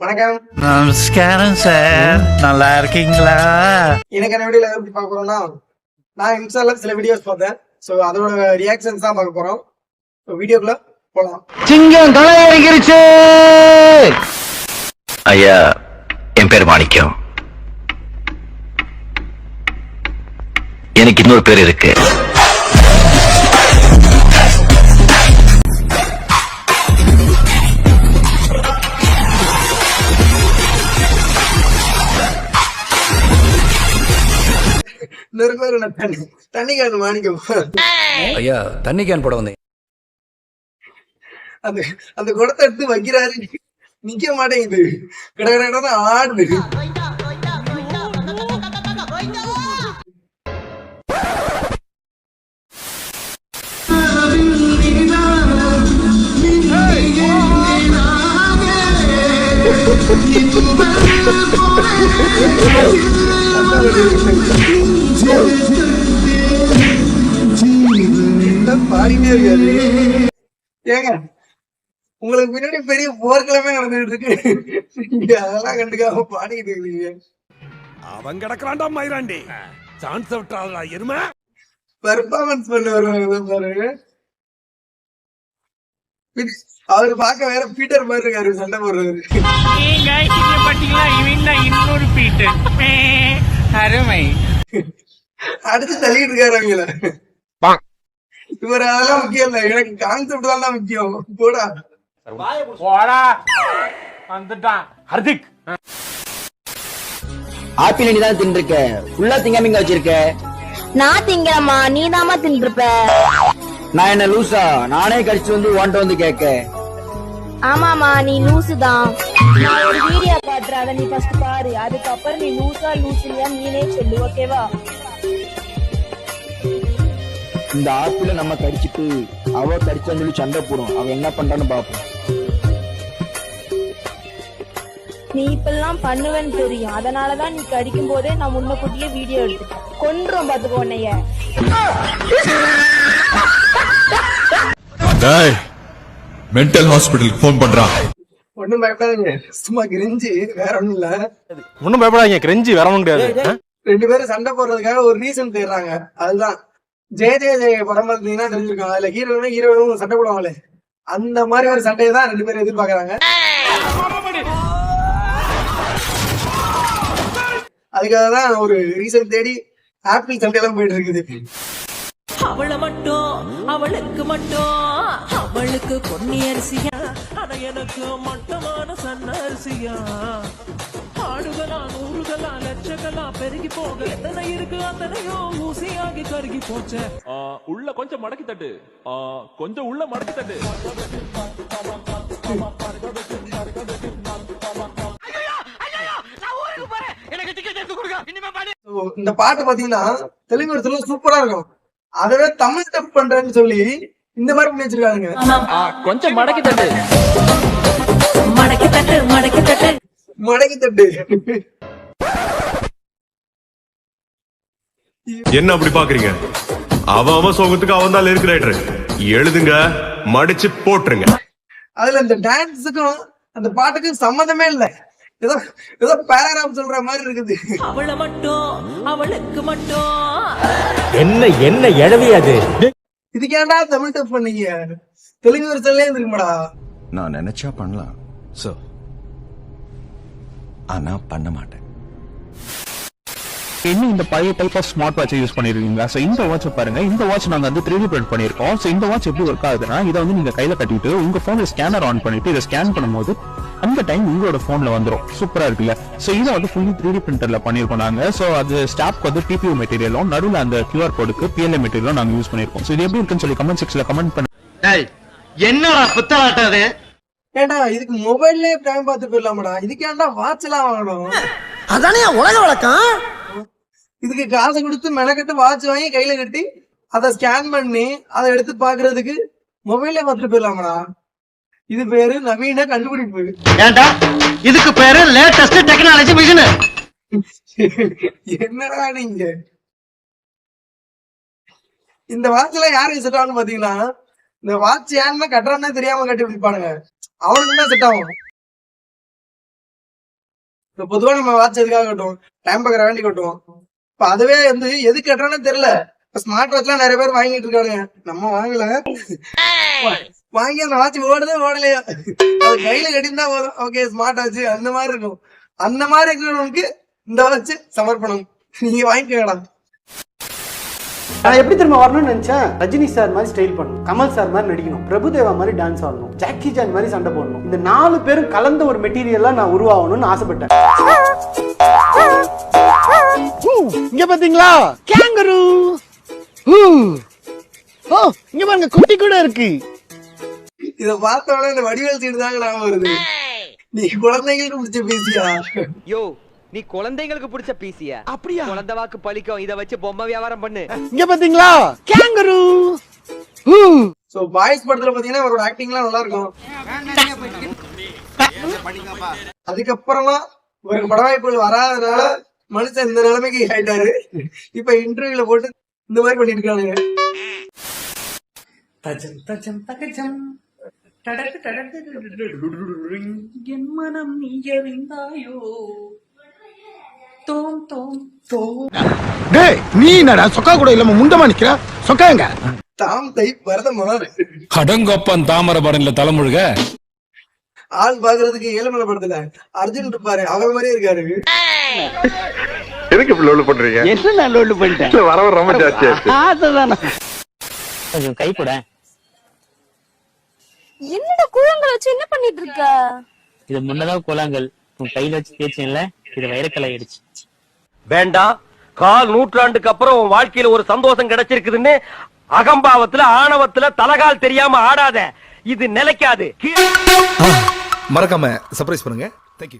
வணக்கம். நமஸ்காரம் சார். நல்லா இருக்கீங்களா? எனக்கு என்ன வீடியோல எப்படி பார்க்க போறோம்னா நான் இன்ஸ்டால சில வீடியோஸ் பார்த்தேன். ஸோ அதோட ரியாக்ஷன்ஸ் தான் பார்க்க போறோம். வீடியோக்குள்ள போலாம். சிங்கம் களை இறங்கிருச்சு ஐயா என் பேர் மாணிக்கம். எனக்கு இன்னொரு பேர் இருக்கு. இன்னொரு பேர் என்ன தண்ணி தண்ணி கேன் மாணிக்கம் ஐயா தண்ணி கேன் போட வந்தேன். அந்த அந்த குடத்தை எடுத்து வைக்கிறாரு. நிக்க மாட்டேங்குது. கட கட கடன்னு ஆடுது. பாடிட்டே இருக்காரு ஏங்க உங்களுக்கு பின்னாடி பெரிய போர்க்கிழமை நடந்துட்டு இருக்கு. அதெல்லாம் கண்டுக்காம பாடிக்கிட்டு இருக்கீங்க. அவன் கிடக்குறான்டா மயிராண்டி. சான்ஸ் விட்டாளா எருமை. பெர்ஃபார்மன்ஸ் பண்ண வருவாங்க பாருங்க. அவரு பார்க்க வேற பீட்டர் மாதிரி இருக்காரு சண்டை போடுறாரு நீங்க இங்க பாத்தீங்களா? இவன் தான் இன்னொரு பீட்டு அருமை. அடிச்சு தள்ளிட்டு இருக்காரு அவங்கள. இவர் அதெல்லாம் முக்கியம் இல்ல. எனக்கு கான்செப்ட் தான் முக்கியம். போடா. போடா. வந்துட்டான். ஹர்திக். ஆப்பிள் நீ தான் தின்றுக்க ஃபுல்லா திங்காம இங்க வச்சிருக்க. நான் திங்கிறம்மா நீ தாமா தின்றுப்ப நான் என்ன லூசா? நானே கடிச்சு வந்து உன்ட்ட வந்து கேட்க. ஆமாமா நீ லூசு தான் நான் ஒரு வீடியோ காட்டுறேன் அதை நீ ஃபர்ஸ்ட் பாரு. அதுக்கப்புறம் நீ லூசா இல்லையா நீனே சொல்லு ஓகேவா? இந்த ஆப்பிள நம்ம கடிச்சிட்டு அவ கடிச்சான்னு சொல்லி சண்டை போடும். அவ என்ன பண்றான்னு பாப்போம் நீ இப்பெல்லாம் பண்ணுவேன்னு தெரியும். அதனாலதான் நீ கடிக்கும் போதே நான் முன்னக்கூட்டியே வீடியோ எடுத்துட்டேன். கொன்றும் பாத்துக்கோ உன்னைய. டேய் மென்டல் ஹாஸ்பிட்டலுக்கு ஃபோன் பண்றான் ஒண்ணும் பயப்படாதீங்க. சும்மா கிரிஞ்சு வேற ஒண்ணும் இல்ல. ஒன்னும் பயப்படாதீங்க கிரெஞ்சி வேற ஒண்ணும் கிடையாது. ரெண்டு பேரும் சண்டை போடுறதுக்காக ஒரு ரீசன் தேடுறாங்க. அதுதான். ஜெய ஜெய ஜெய படம் பார்த்தீங்கன்னா தெரிஞ்சிருக்கும். அதுல ஹீரோனும் ஹீரோனும் சண்டை போடுவாங்களே. அந்த மாதிரி ஒரு சண்டையை தான் ரெண்டு பேரும் எதிர்பார்க்கறாங்க. அதுக்காக தான் ஒரு ரீசன் தேடி ஆப்பிள் சண்டையெல்லாம் போயிட்டு இருக்குது. அவளை மட்டும் அவளுக்கு மட்டும். அவளுக்கு பொன்னி அரிசியா? ஆனா எனக்கு மட்டமான சன்ன அரிசியா? ஆடுகளா நூறுகளா லட்சங்களா பெருகி போக எத்தனை இருக்கு? அத்தனையோ ஊசியாகி கருகி போச்சே. உள்ள கொஞ்சம் மடக்கி தட்டு. கொஞ்சம் உள்ள மடக்கி தட்டு. So, இந்த பாட்டு பாத்தீங்கன்னா தெலுங்கு இடத்துல சூப்பரா இருக்கும். அதவே தமிழ் டப் பண்றேன்னு சொல்லி இந்த மாதிரி பண்ணி வச்சிருக்காங்க. கொஞ்சம் மடக்கி தட்டு. மடக்கி தட்டு மடக்கி தட்டு. மடக்கி தட்டு. என்ன அப்படி பாக்குறீங்க? அவன் அவன் சோகத்துக்கு அவன் தான் ரைட்டர் எழுதுங்க மடிச்சு போட்டுருங்க. அதுல இந்த டான்ஸுக்கும் அந்த பாட்டுக்கும் சம்மந்தமே இல்ல. ஏதோ ஏதோ பேராகிராஃப் சொல்ற மாதிரி இருக்குது. அவளை மட்டும் அவளுக்கு மட்டும். என்ன என்ன எழவி அது? இதுக்கேண்டா தமிழ் டப் பண்ணீங்க? தெலுங்கு வருஷம்ல இருக்குமாடா நான் நினைச்சா பண்ணலாம். சோ ஆனா பண்ண மாட்டேன். இன்னும் இந்த பழைய type of smart watch use பண்ணிருக்கீங்க சோ இந்த வாட்ச் பாருங்க. இந்த வாட்ச் நாங்க வந்து த்ரீ டி பிரிண்ட் பண்ணிருக்கோம். சோ இந்த வாட்ச் எப்படி ஒர்க் ஆகுதுன்னா இதை வந்து நீங்க கையில கட்டிட்டு உங்க போன்ல ஸ்கேனர் ஆன் பண்ணிட்டு இதை ஸ்கேன் பண்ணும்போது அந்த டைம் உங்களோட போன்ல வந்துரும். சூப்பரா இருக்குல்ல? சோ இதை வந்து ஃபுல்லி த்ரீ டி பிரிண்டர்ல பண்ணிருக்கோம் நாங்க. சோ அது ஸ்டாப்க்கு வந்து டிபியூ மெட்டீரியலும் நடுவுல அந்த கியூஆர் கோடுக்கு பிஎல்ஏ மெட்டீரியலும் நாங்க யூஸ் பண்ணிருக்கோம் சோ இது எப்படி இருக்குன்னு சொல்லி கமெண்ட் செக்ஷன்ல கமெண்ட் பண்ண என்னடா புத்தலாட்டம் அது ஏண்டா இதுக்கு மொபைல்லே டைம் பார்த்து போயிடலாமாடா. இதுக்கேண்டா வாட்ச் எல்லாம் வாங்கணும்? அதானே உலக வழக்கம்? இதுக்கு காசை கொடுத்து மெனக்கட்டு வாட்ச் வாங்கி கையில கட்டி அதை ஸ்கேன் பண்ணி அதை எடுத்து பாக்குறதுக்கு மொபைல்லே பார்த்துட்டு போயிடலாமாடா. இது பேரு நவீன கண்டுபிடிப்பு. ஏண்டா இதுக்கு பேரு லேட்டஸ்ட் டெக்னாலஜி மிஷின் என்னடா நீங்க? இந்த வாட்ச்ல யாருக்கு செட் ஆகும்னு பாத்தீங்கன்னா இந்த வாட்ச் ஏன்னா கட்டுறானே தெரியாம கட்டி விற்பானுங்க அவனுக்கு தான் செட் ஆகும். இப்ப பொதுவா நம்ம வாட்ச் எதுக்காக கட்டுவோம்? டைம் பார்க்கற வேண்டி கட்டுவோம். இப்ப அதுவே வந்து எது கட்டுறானே தெரியல. இப்ப ஸ்மார்ட் வாட்ச்லாம் நிறைய பேர் வாங்கிட்டு இருக்கானுங்க. நம்ம வாங்கல. வாங்கி அந்த வாட்ச் ஓடுதே ஓடலையா? அது கையில கட்டியிருந்தா போதும். ஓகே ஸ்மார்ட் வாட்ச் அந்த மாதிரி இருக்கும். அந்த மாதிரி இருக்கிறவனுக்கு இந்த வாட்ச் சமர்ப்பணம். நீங்க வாங்கிக்கோங்கடா. நான் எப்படி திரும்ப வரணும்னு நினைச்சேன்? ரஜினி சார் மாதிரி ஸ்டைல் பண்ணணும். கமல் சார் மாதிரி நடிக்கணும். பிரபுதேவா மாதிரி டான்ஸ் ஆடணும். ஜாக்கி ஜான் மாதிரி சண்டை போடணும். இந்த நாலு பேரும் கலந்த ஒரு மெட்டீரியலா நான் உருவாகணும்னு ஆசைப்பட்டேன். இங்க பாத்தீங்களா? கேங்கரு ஓ இங்க பாருங்க குட்டி கூட இருக்கு. இத பார்த்த உடனே இந்த வடிவேல் சீடு தாங்க நான் வருது. நீ குழந்தைங்களுக்கு பிடிச்ச பேசியா? யோ நீ குழந்தைங்களுக்கு பிடிச்ச பீசியா? அப்படியா? குழந்தை வாக்கு பழிக்கும். இத வச்சு பொம்மை வியாபாரம் பண்ணு. இங்க பாத்தீங்களா? கேங்கரு சோ பாய்ஸ் படத்துல பாத்தீங்கன்னா அவரோட ஆக்டிங்லாம் நல்லா இருக்கும் அதுக்கப்புறமா ஒரு பட வாய்ப்புகள் வராதனால மனுஷன் இந்த நிலைமைக்கு ஆயிட்டாரு. இப்ப இன்டர்வியூல போட்டு இந்த மாதிரி பண்ணிட்டு இருக்கானுங்க. தஜம் தஜம் தகஜம் டடக்கு டடக்கு என் மனம் நீ அறிந்தாயோ தோம் தோம். தோம் டேய் நீ என்னடா சொக்கா கூட இல்லாம முண்டமா நிக்கிற? சொக்காங்க தாம் தை பரத மலர் கடங்கப்பன் தாமர படன்ல தலைமுழுக. ஆள் பாக்குறதுக்கு ஏழுமலை படத்துல அர்ஜுன் இருப்பாரு அவர் மாதிரியே இருக்காரு. எதுக்கு இப்படி லோல் பண்றீங்க? என்ன நான் லோடு பண்ணிட்டேன்? வர வர ரொம்ப ஜாஸ்தியா அதுதானே. கொஞ்சம் கை கூட என்னடா கூழங்கள் வச்சு என்ன பண்ணிட்டு இருக்க இது முன்னதான் கூழாங்கல். உன் கையில வச்சு தேய்ச்சேன்ல இது வைரக்கலை ஆயிடுச்சு. வேண்டாம் கால் நூற்றாண்டுக்கு அப்புறம் உன் வாழ்க்கையில ஒரு சந்தோஷம் கிடைச்சிருக்குதுன்னு அகம்பாவத்துல ஆணவத்துல தலகால் தெரியாம ஆடாத. இது நிலைக்காது. மறக்காம சர்ப்ரைஸ் பண்ணுங்க. தேங்க்யூ